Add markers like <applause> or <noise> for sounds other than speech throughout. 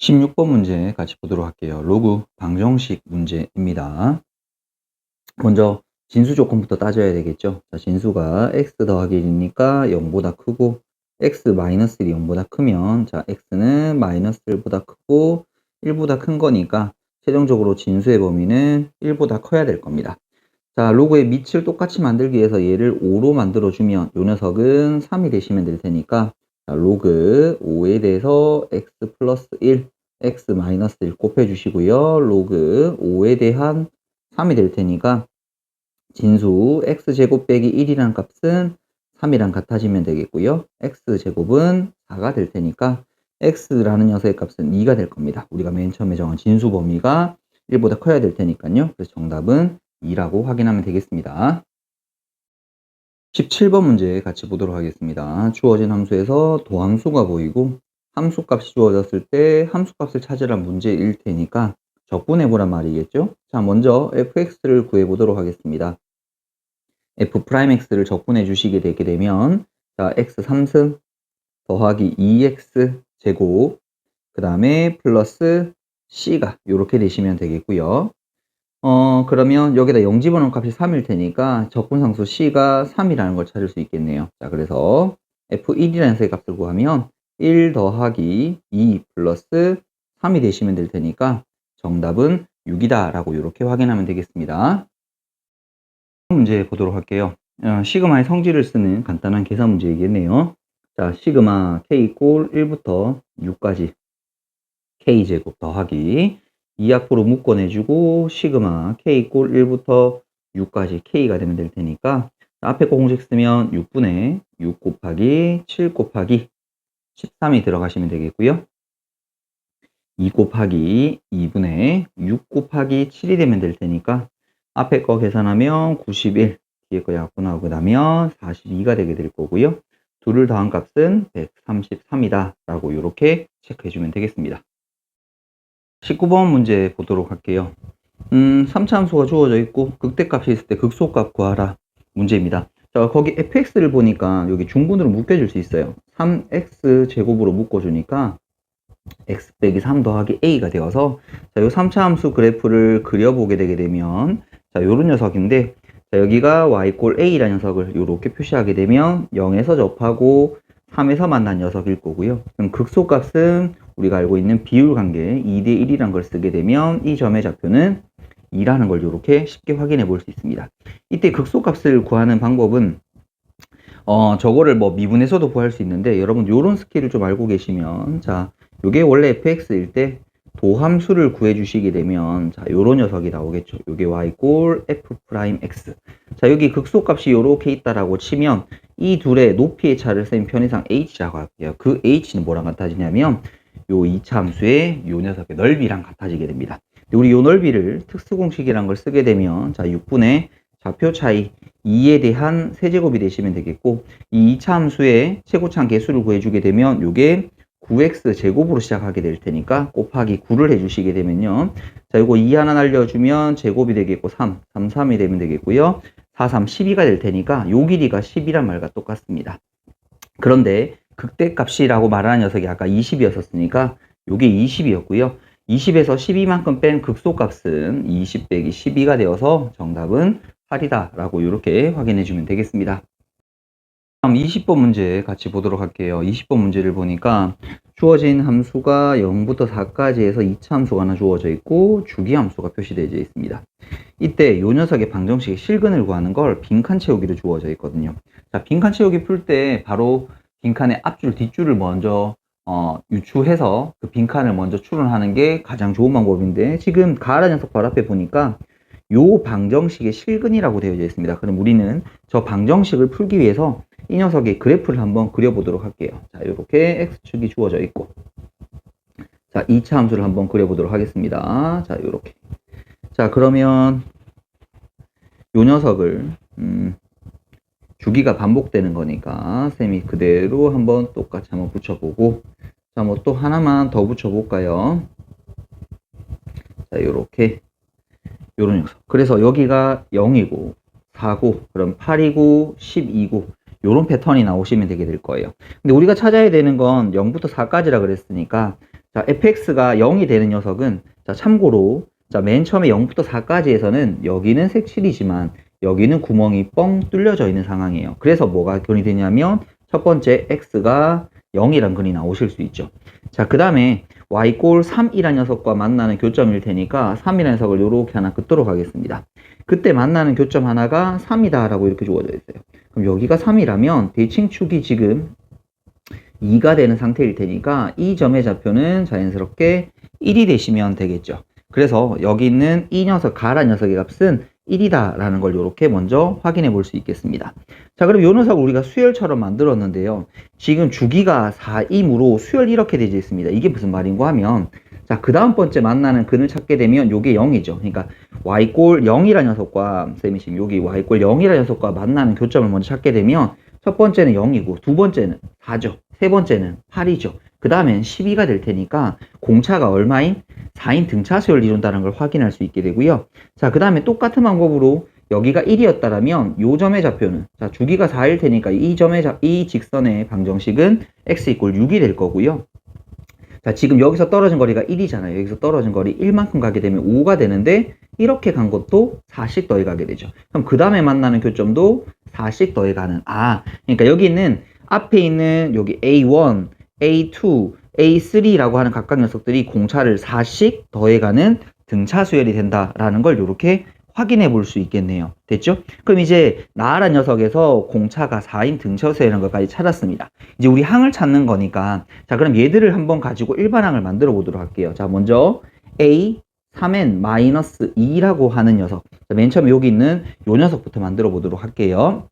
16번 문제 같이 보도록 할게요. 로그 방정식 문제입니다. 먼저 진수 조건부터 따져야 되겠죠. 자, 진수가 x 더하기 1이니까 0보다 크고 x 마이너스 1이 0보다 크면 자, x는 마이너스 1보다 크고 1보다 큰 거니까 최종적으로 진수의 범위는 1보다 커야 될 겁니다. 자, 로그의 밑을 똑같이 만들기 위해서 얘를 5로 만들어주면 요 녀석은 3이 되시면 될 테니까 자, 로그 5에 대해서 x 플러스 1, x 마이너스 1 곱해주시고요. 로그 5에 대한 3이 될 테니까 진수 x제곱 빼기 1이라는 값은 3이랑 같아지면 되겠고요. x제곱은 4가 될 테니까 x라는 녀석의 값은 2가 될 겁니다. 우리가 맨 처음에 정한 진수 범위가 1보다 커야 될 테니까요. 그래서 정답은 2라고 확인하면 되겠습니다. 17번 문제 같이 보도록 하겠습니다. 주어진 함수에서 도함수가 보이고 함수값이 주어졌을 때 함수값을 찾으란 문제일 테니까 적분해보란 말이겠죠? 자, 먼저 fx를 구해보도록 하겠습니다. f'x를 적분해 주시게 되게 되면 자, x 3승 더하기 2x 제곱 그 다음에 플러스 c가 이렇게 되시면 되겠고요. 어, 그러면 여기다 0 집어넣은 값이 3일 테니까 적분상수 c가 3이라는 걸 찾을 수 있겠네요. 자, 그래서 f1이라는 의 값을 구하면 1 더하기 2 플러스 3이 되시면 될 테니까 정답은 6이다 라고 이렇게 확인하면 되겠습니다. 문제 보도록 할게요. 어, 시그마의 성질을 쓰는 간단한 계산 문제이겠네요. 자, 시그마 k 꼴 1부터 6까지 k제곱 더하기 2 앞으로 묶어내주고 시그마 k 꼴 1부터 6까지 k가 되면 될 테니까 앞에 거 공식 쓰면 6분의 6 곱하기 7 곱하기 13이 들어가시면 되겠고요. 2 곱하기 2분의 6 곱하기 7이 되면 될 테니까 앞에 거 계산하면 91, 뒤에 거 약분하고 나면 42가 되게 될 거고요. 둘을 더한 값은 133이다 라고 이렇게 체크해 주면 되겠습니다. 19번 문제 보도록 할게요. 음, 3차 함수가 주어져 있고 극대값이 있을 때 극소값 구하라 문제입니다. 자, 거기 fx를 보니까 여기 중분으로 묶여줄 수 있어요. 3x 제곱으로 묶어주니까 x 빼기 3 더하기 a가 되어서 자, 요 3차 함수 그래프를 그려보게 되게 되면 자, 요런 녀석인데 자, 여기가 y꼴 a라는 녀석을 이렇게 표시하게 되면 0에서 접하고 3에서 만난 녀석일 거고요. 그럼 극소값은 우리가 알고 있는 비율 관계 2대 1이란 걸 쓰게 되면 이 점의 좌표는 2라는 걸 이렇게 쉽게 확인해 볼 수 있습니다. 이때 극소값을 구하는 방법은 어, 저거를 뭐 미분해서도 구할 수 있는데 여러분 요런 스킬을 좀 알고 계시면 자, 요게 원래 fx일 때 도함수를 구해 주시게 되면 자, 요런 녀석이 나오겠죠. 요게 y꼴 f'x. 자, 여기 극소값이 요렇게 있다라고 치면 이 둘의 높이의 차를 쓴 편의상 h라고 할게요. 그 h는 뭐랑 같아지냐면 요 2차 함수의 요 녀석의 넓이랑 같아지게 됩니다. 우리 요 넓이를 특수공식이란 걸 쓰게 되면 자 6분의 좌표 차이 2에 대한 세제곱이 되시면 되겠고 이 2차 함수의 최고차항 개수를 구해주게 되면 요게 9x 제곱으로 시작하게 될 테니까 곱하기 9를 해주시게 되면요. 자, 이거 2 하나 날려주면 제곱이 되겠고 3, 3, 3이 되면 되겠고요. 4, 3, 12가 될 테니까 요 길이가 10이란 말과 똑같습니다. 그런데 극대값이라고 말하는 녀석이 아까 20이었었으니까 요게 20이었고요. 20에서 12만큼 뺀 극소값은 20 빼기 12가 되어서 정답은 8이다 라고 이렇게 확인해 주면 되겠습니다. 다음 20번 문제 같이 보도록 할게요. 20번 문제를 보니까 주어진 함수가 0부터 4까지 해서 2차 함수가 하나 주어져 있고 주기 함수가 표시되어 있습니다. 이때 이 녀석의 방정식의 실근을 구하는 걸 빈칸 채우기로 주어져 있거든요. 자, 빈칸 채우기 풀 때 바로 빈칸의 앞줄, 뒷줄을 먼저 어, 유추해서 그 빈칸을 먼저 추론하는 게 가장 좋은 방법인데 지금 가라 녀석 바로 앞에 보니까 요 방정식의 실근이라고 되어져 있습니다. 그럼 우리는 저 방정식을 풀기 위해서 이 녀석의 그래프를 한번 그려보도록 할게요. 자, 이렇게 x축이 주어져 있고 자, 2차 함수를 한번 그려보도록 하겠습니다. 자, 이렇게 자, 그러면 요 녀석을 음, 주기가 반복되는 거니까 쌤이 그대로 한번 똑같이 한번 붙여보고 자, 뭐 또 하나만 더 붙여볼까요? 자, 요렇게 요런 녀석. 그래서 여기가 0이고 4고 그럼 8이고 12고 요런 패턴이 나오시면 되게 될 거예요. 근데 우리가 찾아야 되는 건 0부터 4까지라 그랬으니까 자, fx가 0이 되는 녀석은 자, 참고로 자, 맨 처음에 0부터 4까지에서는 여기는 색칠이지만 여기는 구멍이 뻥 뚫려져 있는 상황이에요. 그래서 뭐가 그리 되냐면 첫 번째 x가 0이란 근이 나오실 수 있죠. 자, 그 다음에 y꼴 3이라는 녀석과 만나는 교점일 테니까 3이라는 녀석을 이렇게 하나 긋도록 하겠습니다. 그때 만나는 교점 하나가 3이다라고 이렇게 주어져 있어요. 그럼 여기가 3이라면 대칭축이 지금 2가 되는 상태일 테니까 이 점의 좌표는 자연스럽게 1이 되시면 되겠죠. 그래서 여기 있는 이 녀석, 가라 녀석의 값은 1이다 라는 걸 이렇게 먼저 확인해 볼 수 있겠습니다. 자, 그럼 이 녀석을 우리가 수열처럼 만들었는데요. 지금 주기가 4임으로 수열 이렇게 되어 있습니다. 이게 무슨 말인고 하면 자, 그 다음 번째 만나는 근을 찾게 되면 요게 0이죠. 그러니까 y꼴 0이라는 녀석과 쌤이 지금 여기 y꼴 0이라는 녀석과 만나는 교점을 먼저 찾게 되면 첫 번째는 0이고 두 번째는 4죠. 세 번째는 8이죠. 그 다음엔 12가 될 테니까 공차가 얼마인? 4인 등차수열을 이룬다는 걸 확인할 수 있게 되고요. 자, 그 다음에 똑같은 방법으로 여기가 1이었다라면 요 점의 좌표는 자, 주기가 4일 테니까 이 점의 좌, 이 직선의 방정식은 x 이꼴 6이 될 거고요. 자, 지금 여기서 떨어진 거리가 1이잖아요. 여기서 떨어진 거리 1만큼 가게 되면 5가 되는데 이렇게 간 것도 4씩 더해 가게 되죠. 그럼 그 다음에 만나는 교점도 4씩 더해 가는 아, 그러니까 여기 있는 앞에 있는 여기 A1, A2, A3라고 하는 각각 녀석들이 공차를 4씩 더해가는 등차 수열이 된다라는 걸 이렇게 확인해 볼 수 있겠네요. 됐죠? 그럼 이제 나아란 녀석에서 공차가 4인 등차 수열이라는 것까지 찾았습니다. 이제 우리 항을 찾는 거니까 자 그럼 얘들을 한번 가지고 일반항을 만들어 보도록 할게요. 자 먼저 A 3n 2라고 하는 녀석 자, 맨 처음에 여기 있는 요 녀석부터 만들어 보도록 할게요.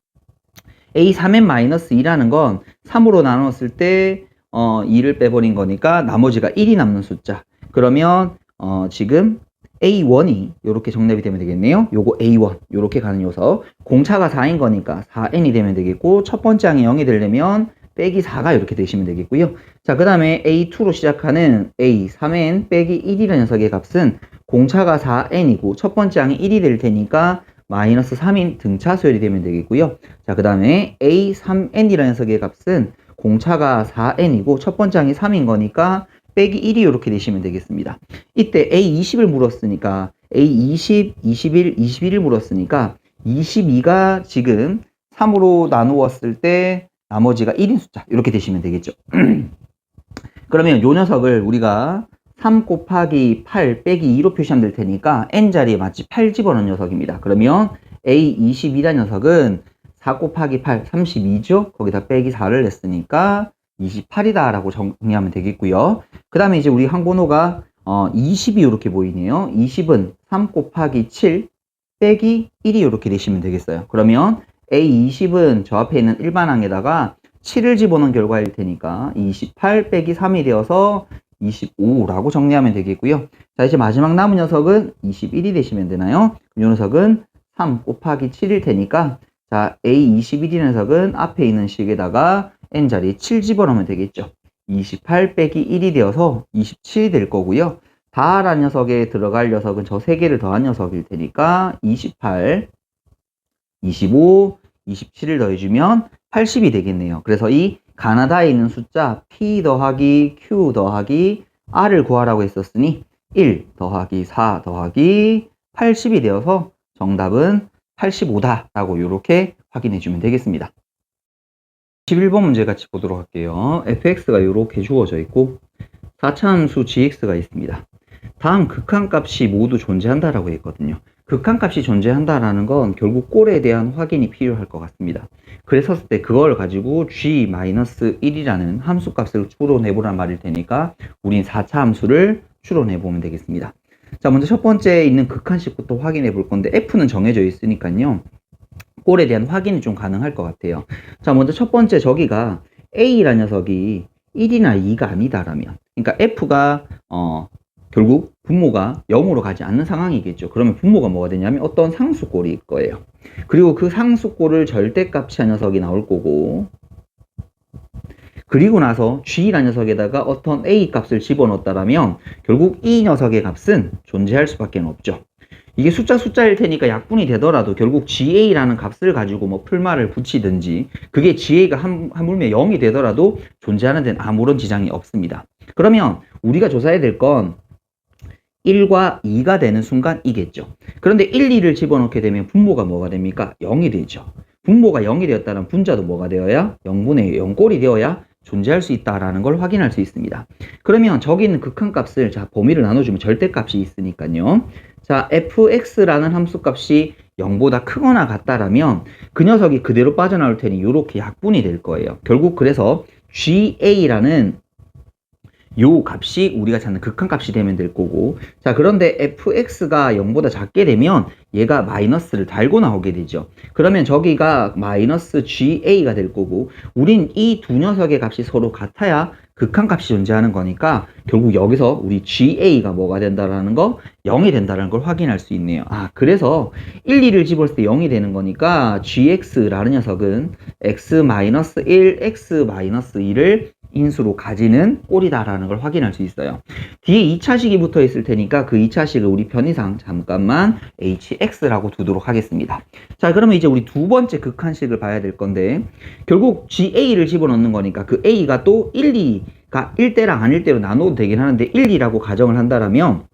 A 3n 2라는 건 3으로 나눴을 때 어, 2를 빼버린 거니까 나머지가 1이 남는 숫자. 그러면 어, 지금 A1이 이렇게 정답이 되면 되겠네요. 요거 A1 이렇게 가는 녀석. 공차가 4인 거니까 4n이 되면 되겠고 첫 번째 항이 0이 되려면 빼기 4가 이렇게 되시면 되겠고요. 자, 그 다음에 A2로 시작하는 A 3n 빼기 1이라는 녀석의 값은 공차가 4n이고 첫 번째 항이 1이 될 테니까 마이너스 3인 등차 수열이 되면 되겠고요. 자, 그 다음에 A 3n이라는 녀석의 값은 공차가 4n이고 첫 번째 항이 3인 거니까 빼기 1이 이렇게 되시면 되겠습니다. 이때 A20을 물었으니까 A20, 21, 21을 물었으니까 22가 지금 3으로 나누었을 때 나머지가 1인 숫자 이렇게 되시면 되겠죠. <clears throat> 그러면 요 녀석을 우리가 3 곱하기 8 빼기 2로 표시하면 될 테니까 n자리에 마치 8 집어넣은 녀석입니다. 그러면 A22란 녀석은 4 곱하기 8, 32죠? 거기다 빼기 4를 냈으니까 28이다 라고 정리하면 되겠고요. 그 다음에 이제 우리 항번호가 어, 20이 이렇게 보이네요. 20은 3 곱하기 7 빼기 1이 이렇게 되시면 되겠어요. 그러면 A20은 저 앞에 있는 일반 항에다가 7을 집어넣은 결과일 테니까 28 빼기 3이 되어서 25라고 정리하면 되겠고요. 자, 이제 마지막 남은 녀석은 21이 되시면 되나요? 이 녀석은 3 곱하기 7일 테니까 자, A21이 녀석은 앞에 있는 식에다가 n자리 7 집어넣으면 되겠죠. 28 빼기 1이 되어서 27이 될 거고요. 다라는 녀석에 들어갈 녀석은 저세 개를 더한 녀석일 테니까 28, 25, 27을 더해주면 80이 되겠네요. 그래서 이 가나다에 있는 숫자 P 더하기 Q 더하기 R을 구하라고 했었으니 1 더하기 4 더하기 80이 되어서 정답은 85다라고 이렇게 확인해 주면 되겠습니다. 11번 문제 같이 보도록 할게요. fx가 이렇게 주어져 있고 4차 함수 gx가 있습니다. 다음 극한값이 모두 존재한다라고 했거든요. 극한값이 존재한다라는 건 결국 꼴에 대한 확인이 필요할 것 같습니다. 그랬었을 때 그걸 가지고 g-1이라는 함수값을 추론해보란 말일 테니까 우린 4차 함수를 추론해보면 되겠습니다. 자, 먼저 첫 번째 있는 극한식부터 확인해 볼 건데 f는 정해져 있으니까요. 꼴에 대한 확인이 좀 가능할 것 같아요. 자, 먼저 첫 번째 저기가 a라는 녀석이 1이나 2가 아니다라면 그러니까 f가 어, 결국 분모가 0으로 가지 않는 상황이겠죠. 그러면 분모가 뭐가 되냐면 어떤 상수꼴일 거예요. 그리고 그 상수꼴을 절대값이 한 녀석이 나올 거고 그리고 나서 g라는 녀석에다가 어떤 a 값을 집어넣었다라면 결국 이 녀석의 값은 존재할 수밖에 없죠. 이게 숫자 숫자일 테니까 약분이 되더라도 결국 GA라는 값을 가지고 뭐 풀말을 붙이든지 그게 GA가 한, 하물며 0이 되더라도 존재하는 데는 아무런 지장이 없습니다. 그러면 우리가 조사해야 될 건 1과 2가 되는 순간 이겠죠. 그런데 1, 2를 집어넣게 되면 분모가 뭐가 됩니까? 0이 되죠. 분모가 0이 되었다면 분자도 뭐가 되어야? 0분의 0꼴이 되어야 존재할 수 있다라는 걸 확인할 수 있습니다. 그러면 저기 있는 극한값을 자 범위를 나눠주면 절대값이 있으니까요. 자 fx라는 함수 값이 0보다 크거나 같다라면 그 녀석이 그대로 빠져나올 테니 이렇게 약분이 될 거예요. 결국 그래서 ga라는 요 값이 우리가 찾는 극한값이 되면 될 거고. 자 그런데 fx가 0보다 작게 되면 얘가 마이너스를 달고 나오게 되죠. 그러면 저기가 마이너스 ga가 될 거고 우린 이 두 녀석의 값이 서로 같아야 극한값이 존재하는 거니까 결국 여기서 우리 ga가 뭐가 된다라는 거? 0이 된다는 걸 확인할 수 있네요. 아 그래서 1, 2를 집었을 때 0이 되는 거니까 gx라는 녀석은 x-1, x-2를 인수로 가지는 꼴이다라는 걸 확인할 수 있어요. 뒤에 2차 식이 붙어 있을 테니까 그 2차 식을 우리 편의상 잠깐만 hx라고 두도록 하겠습니다. 자, 그러면 이제 우리 두 번째 극한식을 봐야 될 건데 결국 ga를 집어넣는 거니까 그 a가 또 1, 2가 1대랑 아닐 대로 나눠도 되긴 하는데 1, 2라고 가정을 한다라면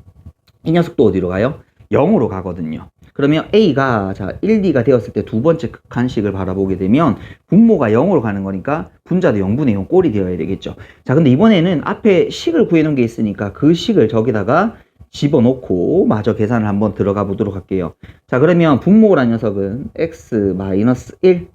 이 녀석도 어디로 가요? 0으로 가거든요. 그러면 A가 자 1, 2가 되었을 때 두 번째 극한식을 바라보게 되면 분모가 0으로 가는 거니까 분자도 0분의 0 꼴이 되어야 되겠죠. 자 근데 이번에는 앞에 식을 구해놓은 게 있으니까 그 식을 저기다가 집어넣고 마저 계산을 한번 들어가 보도록 할게요. 자 그러면 분모란 녀석은 x-1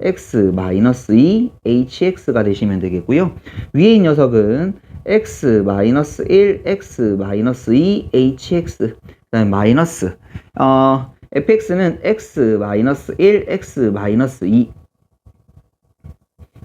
x-2 hx가 되시면 되겠고요. 위에 있는 녀석은 x-1 x-2 hx 그다음에 마이너스 어, fx는 x-1 x-2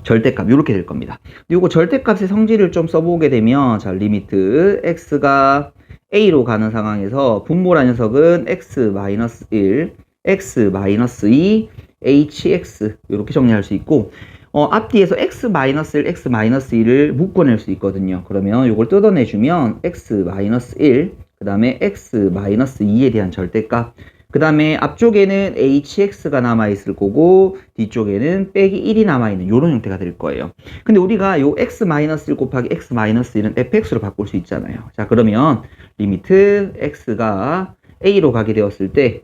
절대값 이렇게 될 겁니다. 이거 절대값의 성질을 좀 써보게 되면 자 리미트 x가 a로 가는 상황에서 분모란 녀석은 x-1 x-2 hx 이렇게 정리할 수 있고 어, 앞뒤에서 x-1, x-2를 묶어낼 수 있거든요. 그러면 이걸 뜯어내주면 x-1, 그 다음에 x-2에 대한 절대값, 그 다음에 앞쪽에는 hx가 남아있을 거고 뒤쪽에는 빼기 1이 남아있는 이런 형태가 될 거예요. 근데 우리가 요 x-1 곱하기 x-1은 fx로 바꿀 수 있잖아요. 자 그러면 리미트 x가 a로 가게 되었을 때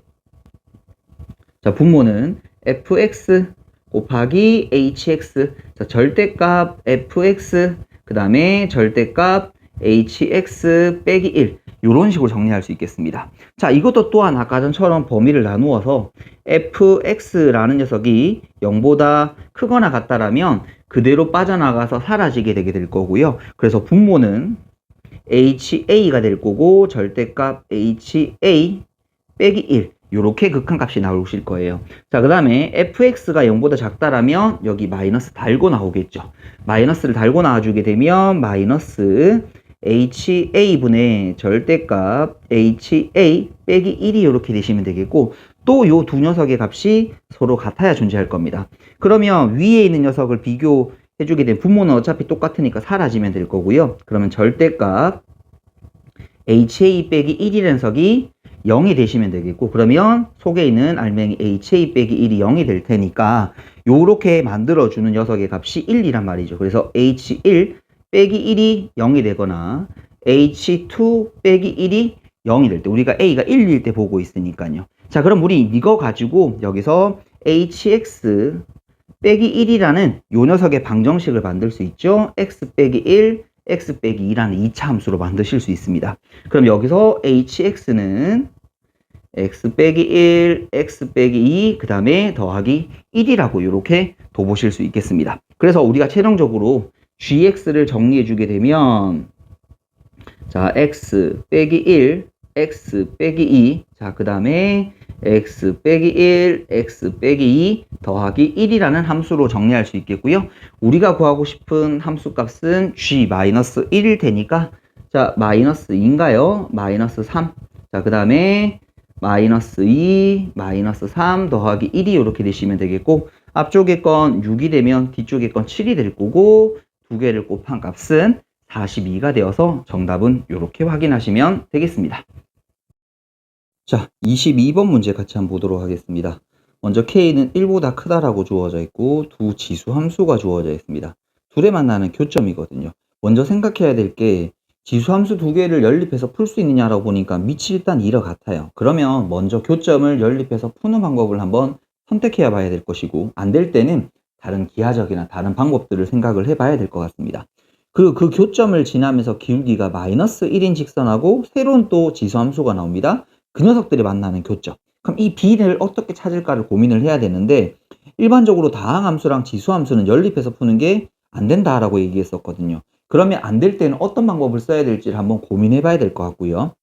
자, 분모는 fx 곱하기 hx 자, 절대값 fx 그 다음에 절대값 hx 빼기 1 이런 식으로 정리할 수 있겠습니다. 자 이것도 또한 아까 전처럼 범위를 나누어서 fx라는 녀석이 0보다 크거나 같다라면 그대로 빠져나가서 사라지게 되게 될 거고요. 그래서 분모는 ha가 될 거고 절대값 ha 빼기 1 이렇게 극한값이 나오실 거예요. 자, 그 다음에 fx가 0보다 작다라면 여기 마이너스 달고 나오겠죠. 마이너스를 달고 나와주게 되면 마이너스 ha분의 절대값 ha 빼기 1이 이렇게 되시면 되겠고 또 요 두 녀석의 값이 서로 같아야 존재할 겁니다. 그러면 위에 있는 녀석을 비교해주게 되면 분모는 어차피 똑같으니까 사라지면 될 거고요. 그러면 절대값 ha 빼기 1이라는 석이 0이 되시면 되겠고 그러면 속에 있는 알맹이 ha 빼기 1이 0이 될 테니까 요렇게 만들어주는 녀석의 값이 1이란 말이죠. 그래서 h1 빼기 1이 0이 되거나 h2 빼기 1이 0이 될 때 우리가 a가 1일 때 보고 있으니까요. 자 그럼 우리 이거 가지고 여기서 hx 빼기 1이라는 요 녀석의 방정식을 만들 수 있죠. x 빼기 1 x 빼기 2라는 2차 함수로 만드실 수 있습니다. 그럼 여기서 hx는 x 빼기 1, x 빼기 2, 그 다음에 더하기 1이라고 이렇게 둬보실 수 있겠습니다. 그래서 우리가 최종적으로 gx를 정리해 주게 되면 자 x 빼기 1, x 빼기 2, 자 그 다음에 x 빼기 1, x 빼기 2 더하기 1이라는 함수로 정리할 수 있겠고요. 우리가 구하고 싶은 함수 값은 g-1일 테니까 자 마이너스 2인가요? 마이너스 3. 자그 다음에 마이너스 2, 마이너스 3 더하기 1이 이렇게 되시면 되겠고 앞쪽에 건 6이 되면 뒤쪽에 건 7이 될 거고 두 개를 곱한 값은 42가 되어서 정답은 이렇게 확인하시면 되겠습니다. 자, 22번 문제 같이 한번 보도록 하겠습니다. 먼저 K는 1보다 크다라고 주어져 있고 두 지수 함수가 주어져 있습니다. 둘에 만나는 교점이거든요. 먼저 생각해야 될 게 지수 함수 두 개를 연립해서 풀 수 있느냐라고 보니까 밑이 일단 2와 같아요. 그러면 먼저 교점을 연립해서 푸는 방법을 한번 선택해야 봐야 될 것이고 안 될 때는 다른 기하적이나 다른 방법들을 생각을 해봐야 될 것 같습니다. 그리고 그 교점을 지나면서 기울기가 마이너스 1인 직선하고 새로운 또 지수함수가 나옵니다. 그 녀석들이 만나는 교점. 그럼 이 B를 어떻게 찾을까를 고민을 해야 되는데 일반적으로 다항함수랑 지수함수는 연립해서 푸는 게 안 된다라고 얘기했었거든요. 그러면 안 될 때는 어떤 방법을 써야 될지를 한번 고민해 봐야 될 것 같고요.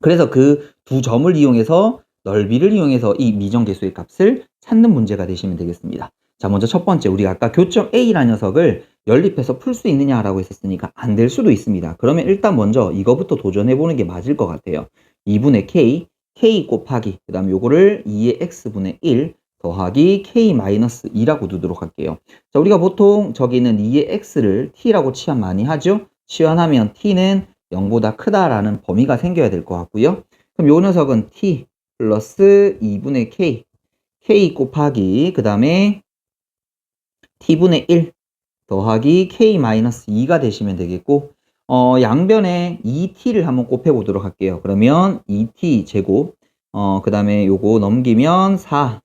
그래서 그 두 점을 이용해서 넓이를 이용해서 이 미정계수의 값을 찾는 문제가 되시면 되겠습니다. 자, 먼저 첫 번째, 우리가 아까 교점 A라는 녀석을 연립해서 풀 수 있느냐라고 했었으니까 안 될 수도 있습니다. 그러면 일단 먼저 이거부터 도전해 보는 게 맞을 것 같아요. 2분의 K, K 곱하기, 그 다음에 요거를 2의 X분의 1 더하기 K-2라고 두도록 할게요. 자, 우리가 보통 저기는 2의 X를 T라고 치환 많이 하죠? 치환하면 T는 0보다 크다라는 범위가 생겨야 될 것 같고요. 그럼 요 녀석은 T 플러스 2분의 K, K 곱하기, 그 다음에 T분의 1 더하기 K-2가 되시면 되겠고, 어, 양변에 2T를 한번 곱해 보도록 할게요. 그러면 2T 제곱, 어, 그 다음에 요거 넘기면 4,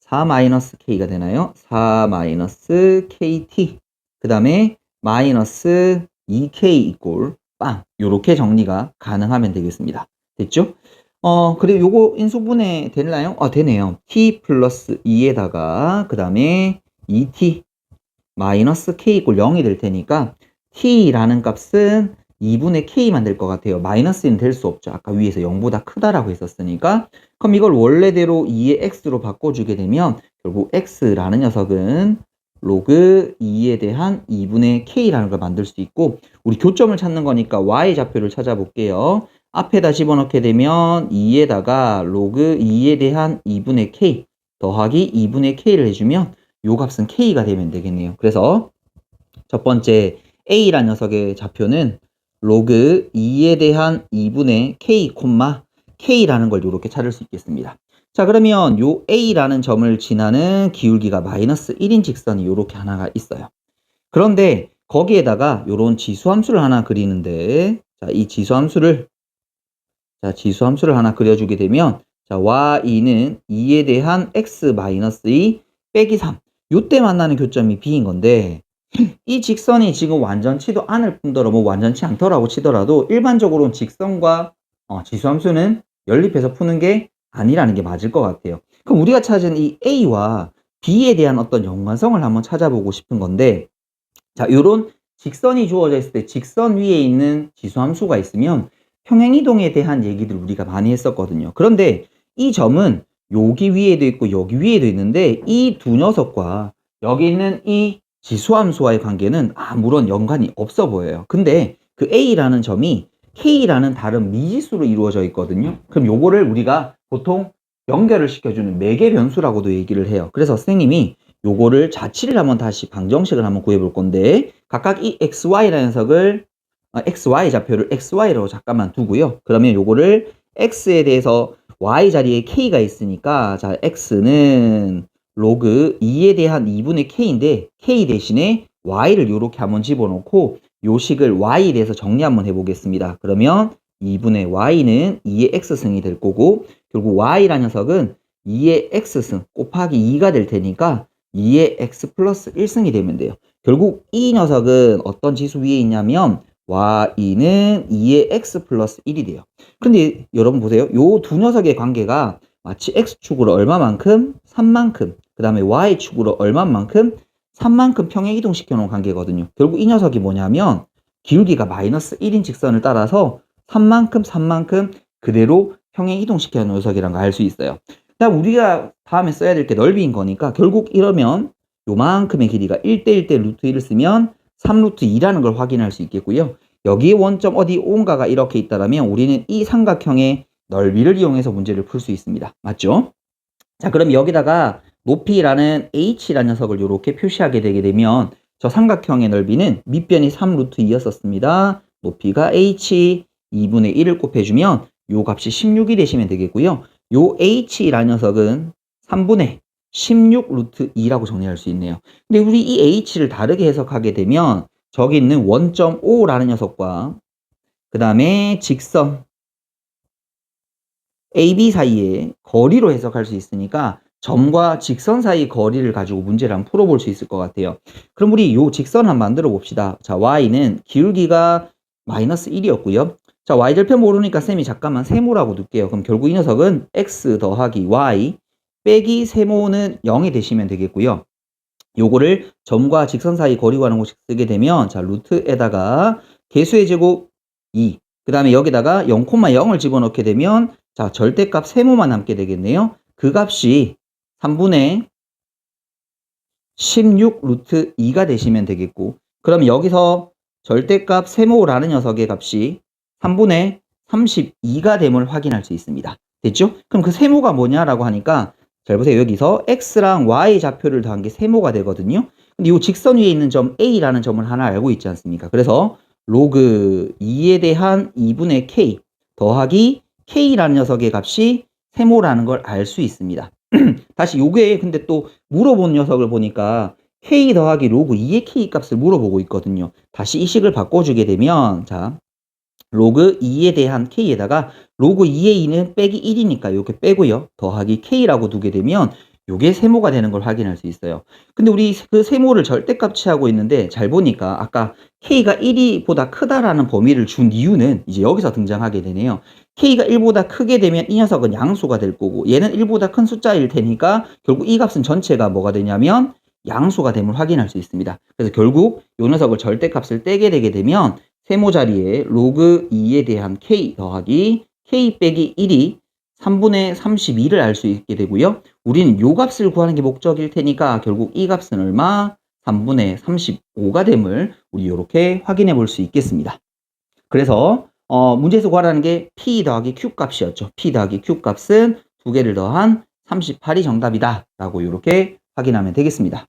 4-K가 되나요? 4-KT. 그 다음에 마이너스 2K 이꼴 빵. 요렇게 정리가 가능하면 되겠습니다. 됐죠? 어, 그리고 요거 인수분해 되나요? 아, 되네요. T 플러스 2에다가, 그 다음에 2T 마이너스 K 이꼴 0이 될 테니까, T라는 값은 2분의 K만 될 것 같아요. 마이너스는 될 수 없죠. 아까 위에서 0보다 크다라고 했었으니까. 그럼 이걸 원래대로 2의 X로 바꿔주게 되면, 결국 X라는 녀석은 로그 2에 대한 2분의 K라는 걸 만들 수 있고, 우리 교점을 찾는 거니까 Y 좌표를 찾아볼게요. 앞에다 집어넣게 되면 2에다가 로그 2에 대한 2분의 K 더하기 2분의 K를 해주면 요 값은 K가 되면 되겠네요. 그래서 첫 번째 A라는 녀석의 좌표는 로그 2에 대한 2분의 K, K라는 걸 이렇게 찾을 수 있겠습니다. 자 그러면 요 A라는 점을 지나는 기울기가 마이너스 1인 직선이 이렇게 하나가 있어요. 그런데 거기에다가 요런 지수함수를 하나 그리는데 자, 이 지수함수를 자, 지수함수를 하나 그려주게 되면 자, y는 2에 대한 x-2 빼기 3 요때 만나는 교점이 b인 건데 이 직선이 지금 완전치도 않을 뿐더러 뭐 완전치 않더라고 치더라도 일반적으로는 직선과 어, 지수함수는 연립해서 푸는 게 아니라는 게 맞을 것 같아요. 그럼 우리가 찾은 이 a와 b에 대한 어떤 연관성을 한번 찾아보고 싶은 건데 자, 요런 직선이 주어져 있을 때 직선 위에 있는 지수함수가 있으면 평행이동에 대한 얘기들 우리가 많이 했었거든요. 그런데 이 점은 여기 위에도 있고 여기 위에도 있는데 이 두 녀석과 여기 있는 이 지수함수와의 관계는 아무런 연관이 없어 보여요. 근데 그 A라는 점이 K라는 다른 미지수로 이루어져 있거든요. 그럼 요거를 우리가 보통 연결을 시켜주는 매개 변수라고도 얘기를 해요. 그래서 선생님이 요거를 자치를 한번 다시 방정식을 한번 구해 볼 건데 각각 이 XY라는 녀석을 XY 좌표를 XY로 잠깐만 두고요. 그러면 요거를 X에 대해서 Y 자리에 K가 있으니까 자 X는 로그 2에 대한 2분의 K인데 K 대신에 Y를 요렇게 한번 집어넣고 요 식을 Y에 대해서 정리 한번 해보겠습니다. 그러면 2분의 Y는 2의 X승이 될 거고 결국 Y라는 녀석은 2의 X승 곱하기 2가 될 테니까 2의 X 플러스 1승이 되면 돼요. 결국 이 녀석은 어떤 지수 위에 있냐면 y는 2의 x 플러스 1이 돼요. 근데 여러분 보세요. 요 두 녀석의 관계가 마치 x축으로 얼마만큼? 3만큼. 그 다음에 y축으로 얼마만큼? 3만큼 평행 이동시켜 놓은 관계거든요. 결국 이 녀석이 뭐냐면 기울기가 마이너스 1인 직선을 따라서 3만큼 3만큼 그대로 평행 이동시켜 놓은 녀석이란 걸 알 수 있어요. 그다음 우리가 다음에 써야 될 게 넓이인 거니까 결국 이러면 요만큼의 길이가 1대1대 루트 1을 쓰면 3루트 2라는 걸 확인할 수 있겠고요. 여기 원점 어디 온가가 이렇게 있다면 우리는 이 삼각형의 넓이를 이용해서 문제를 풀 수 있습니다. 맞죠? 자, 그럼 여기다가 높이라는 h라는 녀석을 이렇게 표시하게 되게 되면 저 삼각형의 넓이는 밑변이 3루트 2였었습니다. 높이가 h 2분의 1을 곱해주면 요 값이 16이 되시면 되겠고요. 요 h라는 녀석은 3분의 16 루트 2라고 정리할 수 있네요. 근데 우리 이 h를 다르게 해석하게 되면 저기 있는 1.5라는 녀석과 그 다음에 직선 AB 사이의 거리로 해석할 수 있으니까 점과 직선 사이 거리를 가지고 문제를 한번 풀어볼 수 있을 것 같아요. 그럼 우리 요 직선 한번 만들어 봅시다. 자, y는 기울기가 마이너스 1이었고요. 자, y절편 모르니까 쌤이 잠깐만 세모라고 둘게요. 그럼 결국 이 녀석은 x 더하기 y 빼기 세모는 0이 되시면 되겠고요. 요거를 점과 직선 사이 거리 구하는 공식 쓰게 되면 자, 루트에다가 개수의 제곱 2. 그 다음에 여기다가 0,0을 집어넣게 되면 자, 절대값 세모만 남게 되겠네요. 그 값이 3분의 16 루트 2가 되시면 되겠고 그럼 여기서 절대값 세모라는 녀석의 값이 3분의 32가 됨을 확인할 수 있습니다. 됐죠? 그럼 그 세모가 뭐냐라고 하니까 잘 보세요. 여기서 x랑 y 좌표를 더한 게 세모가 되거든요. 근데 이 직선 위에 있는 점 a라는 점을 하나 알고 있지 않습니까? 그래서 로그 2에 대한 2분의 k 더하기 k라는 녀석의 값이 세모라는 걸 알 수 있습니다. <clears throat> 다시 요게 근데 또 물어본 녀석을 보니까 k 더하기 로그 2의 k 값을 물어보고 있거든요. 다시 이 식을 바꿔주게 되면 자 로그 2에 대한 k에다가 로그 2의 2는 빼기 1이니까 이렇게 빼고요. 더하기 k라고 두게 되면 요게 세모가 되는 걸 확인할 수 있어요. 근데 우리 그 세모를 절대값 취하고 있는데 잘 보니까 아까 k가 1이보다 크다라는 범위를 준 이유는 이제 여기서 등장하게 되네요. k가 1보다 크게 되면 이 녀석은 양수가 될 거고 얘는 1보다 큰 숫자일 테니까 결국 이 값은 전체가 뭐가 되냐면 양수가 됨을 확인할 수 있습니다. 그래서 결국 이 녀석을 절대값을 떼게 되게 되면 세모 자리에 로그 2에 대한 k 더하기 k 빼기 1이 3분의 32를 알 수 있게 되고요. 우리는 요 값을 구하는 게 목적일 테니까 결국 이 값은 얼마? 3분의 35가 됨을 우리 이렇게 확인해 볼 수 있겠습니다. 그래서 어, 문제에서 구하라는 게 p 더하기 q 값이었죠. p 더하기 q 값은 두 개를 더한 38이 정답이다 라고 이렇게 확인하면 되겠습니다.